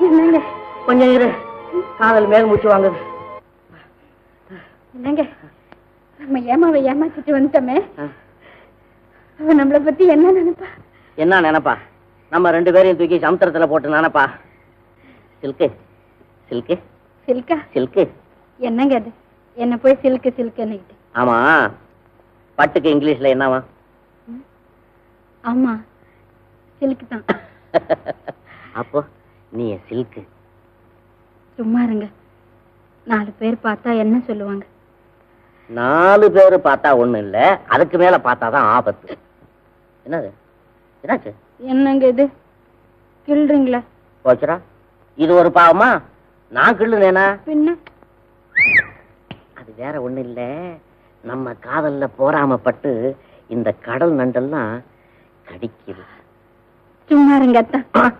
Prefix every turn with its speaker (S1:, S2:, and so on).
S1: என்னங்க?
S2: கொஞ்சம் இரு. காதல் மேல் மூச்சு வாங்குது.
S1: என்னங்க? நம்ம ஏமாவை ஏமாத்திட்டு வந்துட்டோமே. அவ நம்மளை பத்தி என்ன நினைப்பா?
S2: என்ன நினைப்பா? நம்ம ரெண்டு பேரையும் தூக்கி சமுத்திரத்துல போட்டு நினைப்பா? சில்கு சில்கு
S1: சில்கா?
S2: சில்கு
S1: என்னங்க அது? என்ன போய் சில்க்கு சில்க்குன்னுக்கிட்டு
S2: ஆமா. பட்டுக்கு இங்கிலீஷ்ல என்னவா?
S1: ஆமா. சில்க்கு தான்.
S2: அப்போ? நீ என் சில்கு
S1: சும்மா இருங்க. நாலு பேர் பார்த்தா என்ன சொல்லுவாங்க?
S2: நாலு பேர் பார்த்தா ஒண்ணு இல்ல. அதுக்கு மேல பார்த்தாதான் ஆபத்து. என்னது? என்னாச்சு?
S1: என்னங்க இது? கிள்றீங்களா?
S2: போச்சுரா இது ஒரு பாவமா? நான் கிள்ளுனேனா
S1: பின்ன?
S2: அது வேற ஒண்ணு இல்ல. நம்ம காதல்ல போராமப்பட்டு இந்த கடல் நண்டெல்லாம் கடிக்குது.
S1: சும்மா இருங்க அத்தான்